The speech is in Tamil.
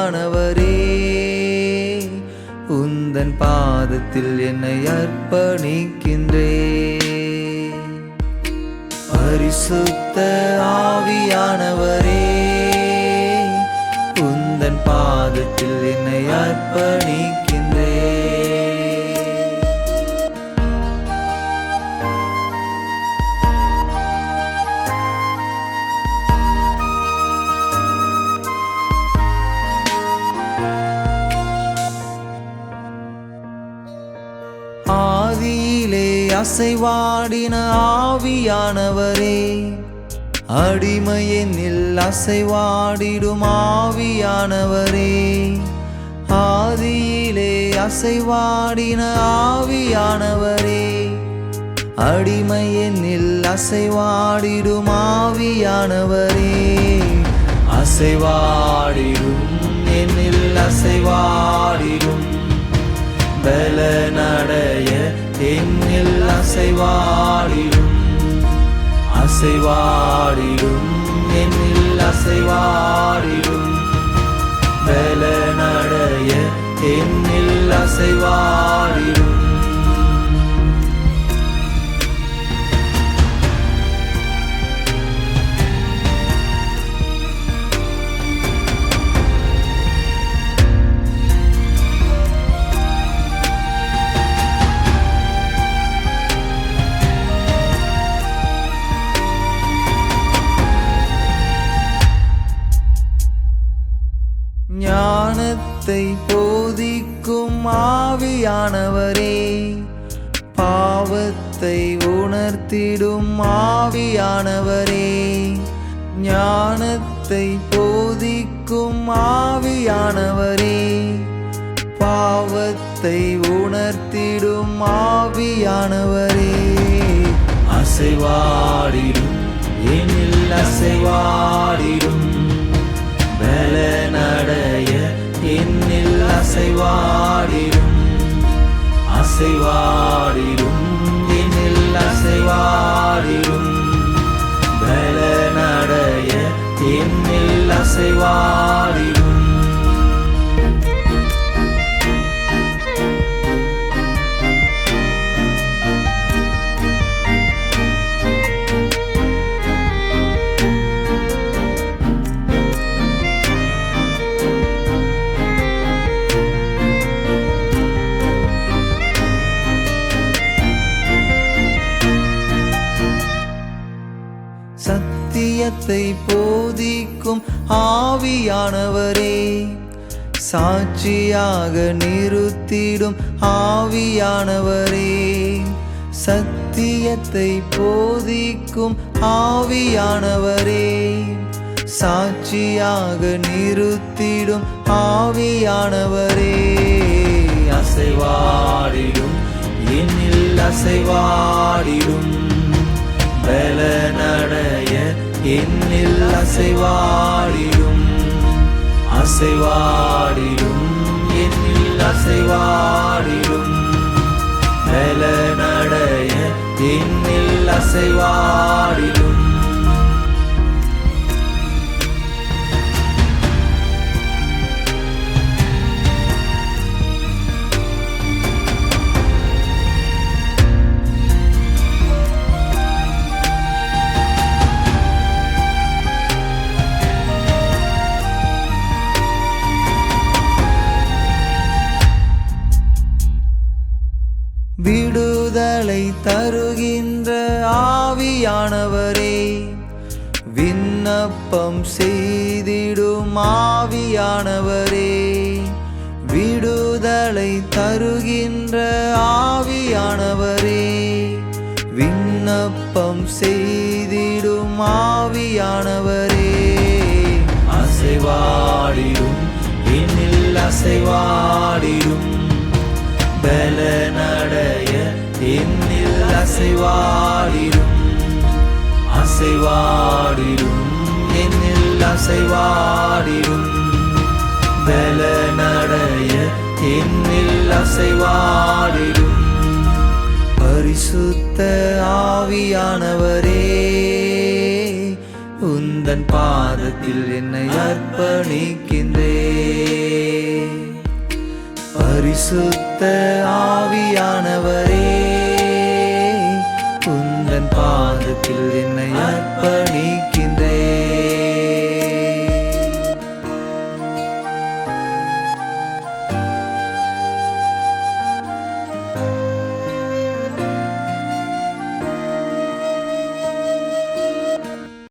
பரிசுத்த உந்தன் பாதத்தில் என்னை அர்ப்பணிக்கின்றே. பரிசுத்த ஆவியானவரே உந்தன் பாதத்தில் என்னை அர்ப்பணிக்க அசைவாடின ஆவியானவரே அடிமையெனில் அசைவாடிடும் ஆவியானவரே. ஆதியிலே அசைவாடின ஆவியானவரே அடிமையெனில் அசைவாடிடும் ஆவியானவரே. அசைவாடிடும் என்னில் அசைவாடிடும் பல நடைய தென்னில் அசைவாடிடும். அசைவாடிடும் என்னில் அசைவாடிடும். பலனடைய தென்னில் அசைவாடிடும் ஞானத்தை போதிக்கும் ஆவியானவரே பாவத்தை உணர்த்திடும் ஆவியானவரே ஞானத்தை போதிக்கும் ஆவியானவரே பாவத்தை உணர்த்திடும் ஆவியானவரே. அசைவாடிடும் எனில் அசைவாடிடும் பலனடைய என்னில் அசைவாடிடும் அசைவாடிடும் என்னில் அசைவாடிடும் பலனடைய என்னில் அசைவாடிடும் சத்தியத்தை போதிக்கும் ஆவியானவரே சாட்சியாக நிறுத்திடும் ஆவியானவரே சத்தியத்தை போதிக்கும் ஆவியானவரே சாட்சியாக நிறுத்திடும் ஆவியானவரே. அசைவாடிடும் என்னில் அசைவாடிடும் பலனடைய நடைய என் அசைவாடிடும். என்னில் அசைவா தருகின்ற ஆவியானவரே விண்ணப்பம் செய்திடும் ஆவியானவரே விடுதலை தருகின்ற ஆவியானவரே விண்ணப்பம் செய்திடும் ஆவியானவரே. அசைவாடிடும் என்னில் அசைவாடிடும் பல நடைய என் அசைவாடிடும். அசைவாடிடும். என்னில் அசைவாடிடும். பலனடைய என்னில் அசைவாடிடும். பரிசுத்த ஆவியானவரே உந்தன் பாதத்தில் என்னை அர்ப்பணிக்கின்றே. பரிசுத்த ஆவியானவரே பாதத்தில் என்னை அர்ப்பணிக்கின்றேன்